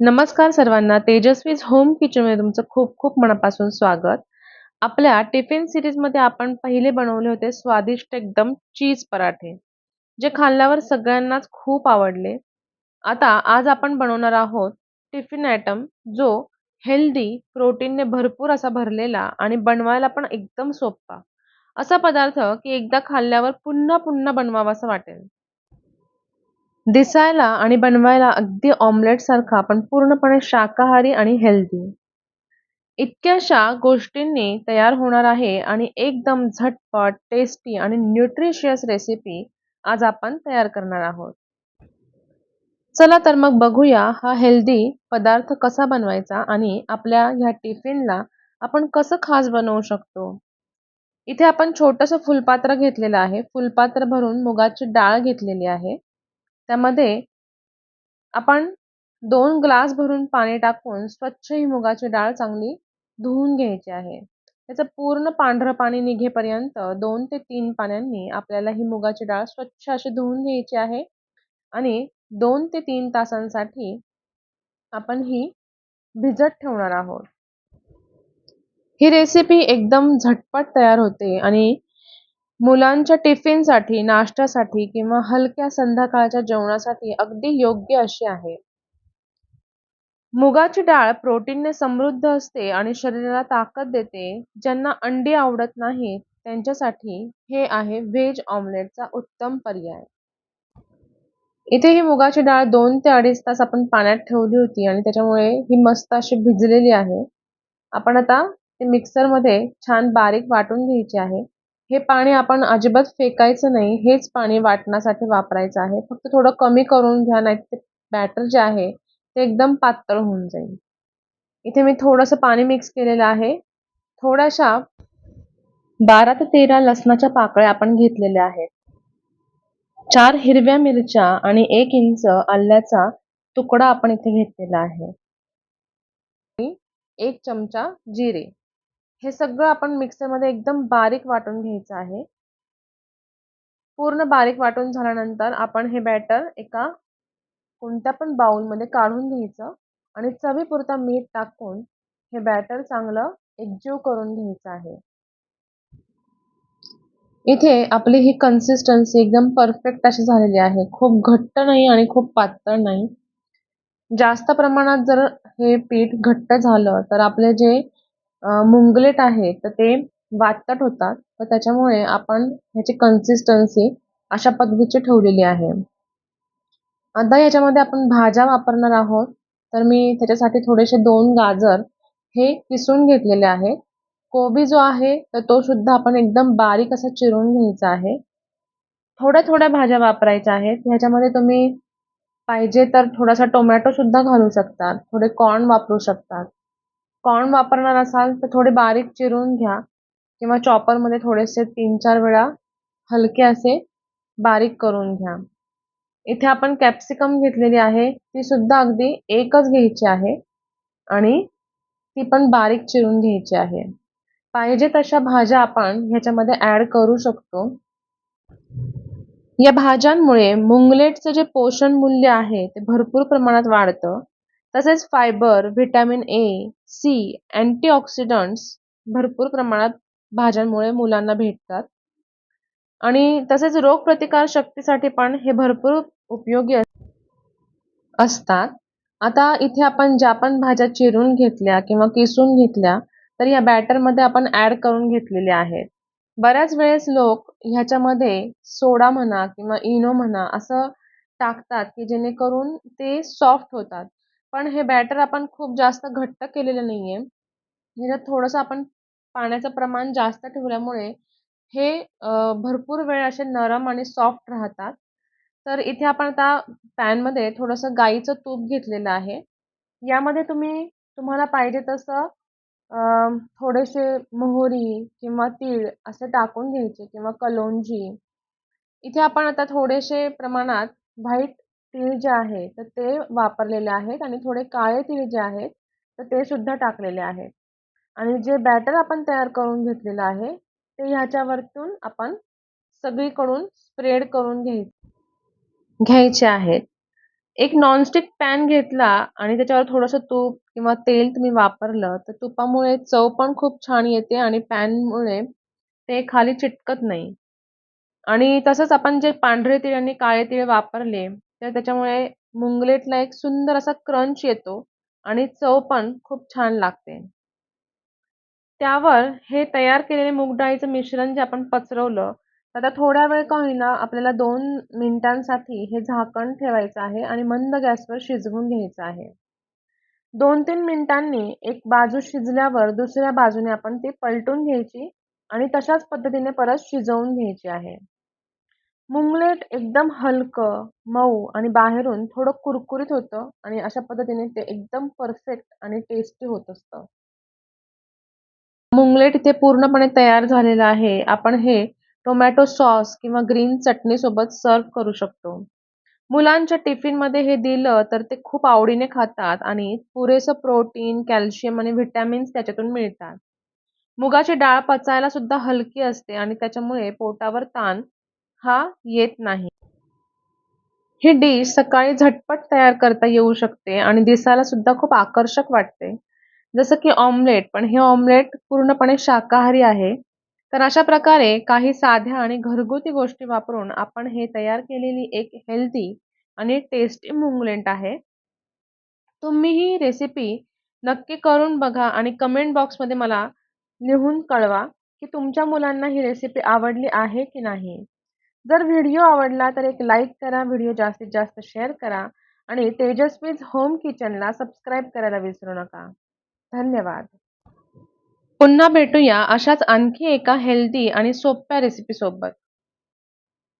नमस्कार सर्वांना. तेजस्वीज होम किचनमध्ये तुमचं खूप खूप मनापासून स्वागत. आपल्या टिफिन सिरीजमध्ये आपण पहिले बनवले होते स्वादिष्ट एकदम चीज पराठे जे खाल्ल्यावर सगळ्यांनाच खूप आवडले. आता आज आपण बनवणार आहोत टिफिन आयटम जो हेल्दी प्रोटीनने भरपूर असा भरलेला आणि बनवायला पण एकदम सोपा. असा पदार्थ की एकदा खाल्ल्यावर पुन्हा पुन्हा बनवावासा वाटेल. दिसायला आणि बनवायला अगदी ऑमलेट सारखा पण पूर्णपणे शाकाहारी आणि हेल्दी इतक्याशा गोष्टींनी तयार होणार आहे आणि एकदम झटपट टेस्टी आणि न्यूट्रिशियस रेसिपी आज आपण तयार करणार आहोत. चला तर मग बघूया हा हेल्दी पदार्थ कसा बनवायचा आणि आपल्या ह्या टिफिनला आपण कसं खास बनवू शकतो. इथे आपण छोटंसं फुलपात्र घेतलेलं आहे. फुलपात्र भरून मुगाची डाळ घेतलेली आहे. त्यामध्ये आपण दोन ग्लास भरून पाणी टाकून स्वच्छ ही मुगाची डाळ चांगली धुवून घ्यायची आहे. त्याचं पूर्ण पांढरं पाणी निघेपर्यंत दोन ते तीन पाण्यांनी आपल्याला ही मुगाची डाळ स्वच्छ अशी धुवून घ्यायची आहे आणि दोन ते तीन तासांसाठी आपण ही भिजत ठेवणार आहोत. ही रेसिपी एकदम झटपट तयार होते आणि मुलांच्या टिफिनसाठी, नाश्त्यासाठी किंवा हलक्या संध्याकाळच्या जेवणासाठी अगदी योग्य अशी आहे. मुगाची डाळ प्रोटीनने समृद्ध असते आणि शरीराला ताकद देते. ज्यांना अंडी आवडत नाहीत त्यांच्यासाठी हे आहे व्हेज ऑमलेटचा उत्तम पर्याय. इथे ही मुगाची डाळ दोन ते अडीच तास आपण पाण्यात ठेवली होती आणि त्याच्यामुळे ही मस्त अशी भिजलेली आहे. आपण आता ते मिक्सरमध्ये छान बारीक वाटून घ्यायची आहे. हे पाणी आपण अजिबात फेकायचं नाही हेच पाणी वाटण्यासाठी वापरायचं आहे. फक्त थोडं कमी करून घ्या नाही ते बॅटर जे आहे ते एकदम पातळ होऊन जाईल. इथे मी थोडंसं पाणी मिक्स केलेलं आहे. थोड्याशा बारा ते तेरा लसणाच्या पाकळ्या आपण घेतलेल्या आहेत. चार हिरव्या मिरच्या आणि एक इंच आल्याचा तुकडा आपण इथे घेतलेला आहे. एक चमचा जिरे. हे सगळं आपण मिक्सरमध्ये एकदम बारीक वाटून घ्यायचं आहे. पूर्ण बारीक वाटून झाल्यानंतर आपण हे बॅटर एका कोणत्या पण बाउलमध्ये काढून घ्यायचं आणि चवीपुरता मीठ टाकून हे बॅटर चांगलं एकजीव करून घ्यायचं आहे. इथे आपली ही कन्सिस्टन्सी एकदम परफेक्ट अशी झालेली आहे. खूप घट्ट नाही आणि खूप पातळ नाही. जास्त प्रमाणात जर हे पीठ घट्ट झालं तर आपले जे मुंगलेट आहे तर ते वातट होतात. तर त्याच्यामुळे आपण ह्याची कन्सिस्टन्सी अशा पद्धतीची ठेवलेली आहे. आता याच्यामध्ये आपण भाज्या वापरणार आहोत. तर मी त्याच्यासाठी थोडेसे दोन गाजर हे किसून घेतलेले आहे. कोबी जो आहे तर तो सुद्धा आपण एकदम बारीक असा चिरून घ्यायचा आहे. थोड्या थोड्या भाज्या वापरायच्या आहेत. ह्याच्यामध्ये तुम्ही पाहिजे तर थोडासा टोमॅटो सुद्धा घालू शकतात. थोडे कॉर्न वापरू शकतात. कॉर्न वापरणार असाल तर थोडे बारीक चिरून घ्या. किंवा चॉपरमध्ये थोडेसे तीन चार वेळा हलके असे बारीक करून घ्या. इथे आपण कॅप्सिकम घेतलेली आहे. ती सुद्धा अगदी एकच घ्यायची आहे. आणि ती पण बारीक चिरून घ्यायची आहे. पाहिजे तशा भाज्या आपण ह्याच्यामध्ये ऍड करू शकतो. या भाज्यांमुळे मुंगलेटचं जे पोषण मूल्य आहे ते भरपूर प्रमाणात वाढतं. तसेच fibre vitamin A C antioxidants भरपूर प्रमाणात भाज्यांमुळे मुलांना भेटतात. आणि तसेच रोगप्रतिकार शक्तीसाठी पण हे भरपूर उपयोगी असतात. आता इथे आपण ज्या पण भाज्या चिरून घेतल्या किंवा किसून घेतल्या तर या बॅटरमध्ये आपण ऍड करून घेतलेल्या आहेत. बऱ्याच वेळेस लोक ह्याच्यामध्ये सोडा म्हणा किंवा इनो म्हणा असं टाकतात की जेणेकरून ते सॉफ्ट होतात. पण हे बॅटर आपण खूप जास्त घट्ट केलेलं नाही आहे ह्याच्यात थोडंसं आपण पाण्याचं प्रमाण जास्त ठेवल्यामुळे हे भरपूर वेळ असे नरम आणि सॉफ्ट राहतात. तर इथे आपण आता पॅनमध्ये थोडंसं गाईचं तूप घेतलेलं आहे. यामध्ये तुम्ही तुम्हाला पाहिजे तसं थोडेसे मोहरी किंवा तीळ असे टाकून घ्यायचे किंवा कलोंजी इथे आपण आता थोडेसे प्रमाणात व्हाईट तीळ जे आहे तर ते वापरलेले आहेत आणि थोडे काळे तीळ जे आहेत तर ते सुद्धा टाकलेले आहेत. आणि जे बॅटर आपण तयार करून घेतलेलं आहे ते ह्याच्यावरतून आपण सगळीकडून स्प्रेड करून घ्याय घ्यायचे आहेत. एक नॉनस्टिक पॅन घेतला आणि त्याच्यावर थोडंसं तूप किंवा तेल तुम्ही वापरलं तर तुपामुळे चव पण खूप छान येते आणि पॅनमुळे ते खाली चिटकत नाही. आणि तसंच आपण जे पांढरे तीळ आणि काळे तीळ वापरले तर त्याच्यामुळे मुंगलेटला एक सुंदर असा क्रंच येतो आणि चव पण खूप छान लागते. त्यावर हे तयार केलेले मूगडाळीचं मिश्रण जे आपण पसरवलं तर आता थोड्या वेळ का होईना आपल्याला दोन मिनिटांसाठी हे झाकण ठेवायचं आहे आणि मंद गॅसवर शिजवून घ्यायचं आहे. दोन तीन मिनिटांनी एक बाजू शिजल्यावर दुसऱ्या बाजूने आपण ती पलटून घ्यायची आणि तशाच पद्धतीने परत शिजवून घ्यायची आहे. मुंगलेट एकदम हलकं मऊ आणि बाहेरून थोडं कुरकुरीत होतं आणि अशा पद्धतीने ते एकदम परफेक्ट आणि टेस्टी होत असतं. मुंगलेट इथे पूर्णपणे तयार झालेलं आहे. आपण हे टोमॅटो सॉस किंवा ग्रीन चटणी सोबत सर्व्ह करू शकतो. मुलांच्या टिफिनमध्ये हे दिलं तर ते खूप आवडीने खातात आणि पुरेसं प्रोटीन कॅल्शियम आणि व्हिटॅमिन्स त्याच्यातून मिळतात. मुगाची डाळ पचायला सुद्धा हलकी असते आणि त्याच्यामुळे पोटावर ताण हा येत नाही. ही डिश सकाळी झटपट तयार करता येऊ शकते आणि दिसायला सुद्धा खूप आकर्षक वाटते. जसं की ऑमलेट पण हे ऑमलेट पूर्णपणे शाकाहारी आहे. तर अशा प्रकारे काही साध्या आणि घरगुती गोष्टी वापरून आपण हे तयार केलेली एक हेल्दी आणि टेस्टी मुंगलेंट आहे. तुम्ही ही रेसिपी नक्की करून बघा आणि कमेंट बॉक्समध्ये मला लिहून कळवा की तुमच्या मुलांना ही रेसिपी आवडली आहे की नाही. जर व्हिडिओ आवडला तर एक लाईक करा व्हिडिओ जास्तीत जास्त शेअर करा आणि तेजस्वीज होम किचनला सबस्क्राईब करायला विसरू नका. धन्यवाद. पुन्हा भेटूया अशाच आणखी एका हेल्दी आणि सोप्या रेसिपीसोबत